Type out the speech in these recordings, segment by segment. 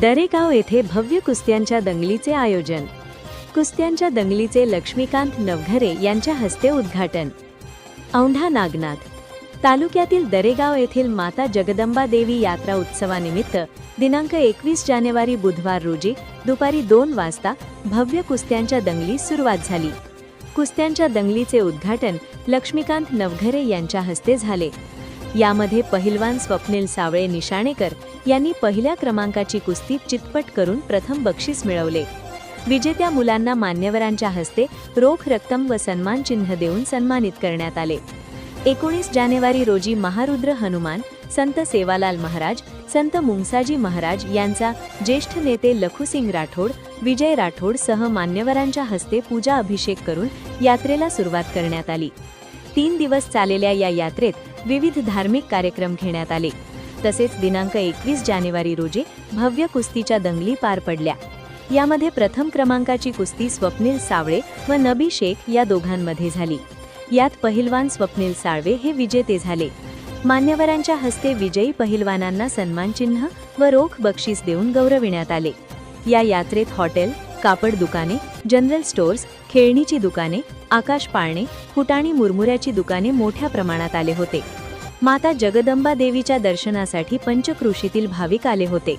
दरेगाव येथे भव्य कुस्त्यांच्या दंगलीचे आयोजन. कुस्त्यांच्या दंगलीचे लक्ष्मीकांत नवघरे यांच्या हस्ते उद्घाटन. औंढा नागनाथ. तालुक्यातील दरेगाव येथील माता जगदंबा देवी यात्रा उत्सवानिमित्त दिनांक एकवीस जानेवारी बुधवार रोजी दुपारी दोन वाजता भव्य कुस्त्यांच्या दंगली सुरुवात झाली. कुस्त्यांच्या दंगलीचे उद्घाटन लक्ष्मीकांत नवघरे यांच्या हस्ते झाले. यामध्ये पहिलवान स्वप्नील सावळे निशाणेकर यांनी पहिल्या क्रमांकाची कुस्ती चितपट करून प्रथम बक्षीस मिळवले. विजेत्या मुलांना मान्यवरांच्या हस्ते रोख रक्कम व सन्मान चिन्ह देऊन सन्मानित करण्यात आले. एकोणीस जानेवारी रोजी महारुद्र हनुमान संत सेवालाल महाराज संत मुंगसाजी महाराज यांचा ज्येष्ठ नेते लखुसिंग राठोड विजय राठोड सह मान्यवरांच्या हस्ते पूजा अभिषेक करून यात्रेला सुरुवात करण्यात आली. तीन दिवस चाललेल्या या यात्रेत विविध धार्मिक कार्यक्रम घेण्यात आले. तसेच दिनांक एकवीस जानेवारी रोजी भव्य कुस्तीच्या दंगली पार पडल्या. यामध्ये प्रथम क्रमांकाची कुस्ती स्वप्नील सावळे व नबी शेख या दोघांमध्ये झाली. यात पहिलवान स्वप्नील साळवे हे विजेते झाले. मान्यवरांच्या हस्ते विजयी पहिलवानांना सन्मानचिन्ह व रोख बक्षीस देऊन गौरविण्यात आले. या यात्रेत हॉटेल कापड दुकाने जनरल स्टोअर्स खेळणीची दुकाने आकाश पाळणे फुटाणी मुरमुऱ्याची दुकाने मोठ्या प्रमाणात आले होते. माता जगदंबा देवीच्या दर्शनासाठी पंचकृषीतील भाविक आले होते.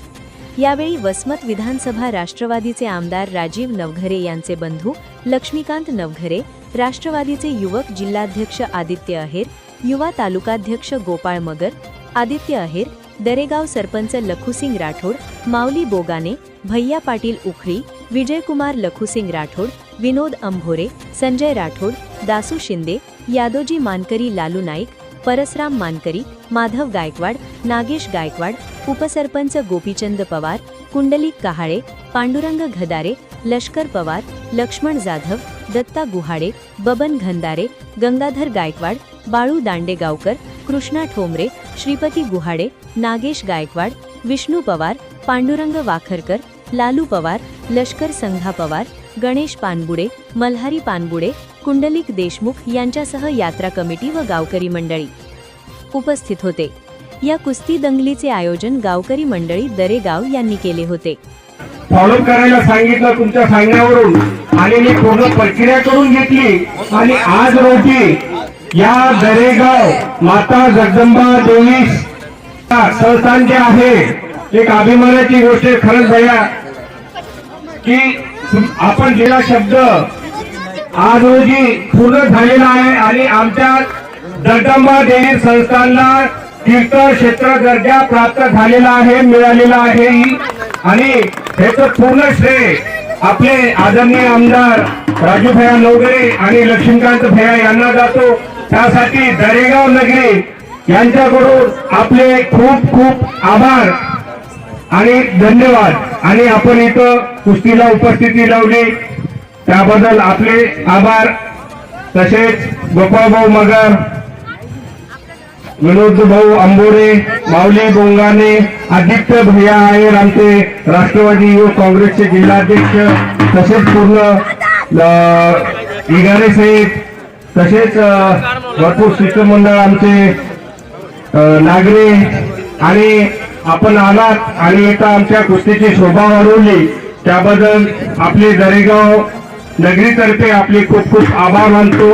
यावेळी वसमत विधानसभा राष्ट्रवादीचे आमदार राजीव नवघरे यांचे बंधू लक्ष्मीकांत नवघरे राष्ट्रवादीचे युवक जिल्हाध्यक्ष आदित्य अहेर युवा तालुकाध्यक्ष गोपाळ मगर आदित्य अहेर दरेगाव सरपंच लखुसिंग राठोड माऊली बोगाने भैया पाटील उखळी विजयकुमार लखुसिंग राठोड विनोद अंभोरे संजय राठोड दासू शिंदे यादोजी मानकरी लालू नाईक परसराम मानकरी माधव गायकवाड नागेश गायकवाड उपसरपंच गोपीचंद पवार कुंडलिक कहाळे पांडुरंग घदारे लष्कर पवार लक्ष्मण जाधव दत्ता गुहाडे बबन घंदारे गंगाधर गायकवाड बाळू दांडेगावकर कृष्णा ठोंबरे श्रीपती गुहाडे नागेश गायकवाड विष्णू पवार पांडुरंग वाखरकर लालू पवार लष्कर संघा पवार गणेश पानबुडे मल्हारी पानबुडे कुंडलिक देशमुख यांच्यासह यात्रा कमिटी व गावकरी मंडळी उपस्थित होते. या कुस्ती दंगलीचे आयोजन गावकरी मंडळी दरेगाव यांनी केले होते. फॉलो करायला सांगितलं तुमच्या सांगण्यावरून आणि मी पूर्ण प्रक्रिया करून घेतली. आणि आज रोजी या दरेगाव माता जगदंबा देवी संस्थान जे आहे एक अभिमानाची गोष्ट खरंच भैया. की आपण दिला शब्द आज रोजी पूर्ण झालेला आहे आणि आमच्या दडंबा देवी संस्थांना तीर्थ क्षेत्र दर्जा प्राप्त झालेला आहे मिळालेला आहे. आणि ह्याचं पूर्ण श्रेय आपले आदरणीय आमदार राजू भैया नवगरे आणि लक्ष्मीकांत भैया यांना जातो. त्यासाठी दरेगाव नगरी यांच्याकडून आपले खूप खूप आभार. आणि धन्यवाद. आणि आपण इथं कुस्तीला उपस्थिती लावली. त्याबद्दल आपले आभार. तसेच गोपाळभाऊ मगर विनोद भाऊ आंबोरे माऊली बोंगाने आदित्य भैया आहेर आमचे राष्ट्रवादी युवक काँग्रेसचे जिल्हाध्यक्ष तसेच पूर्ण इगारे साहेब तसेच भरपूर शिष्टमंडळ आमचे नागरे आणि आपण आलात आणि एका आमच्या कुस्तीची शोभा वाढवली. त्याबद्दल आपले दरेगाव नगरीतर्फे आपले खूप खूप आभार मानतो.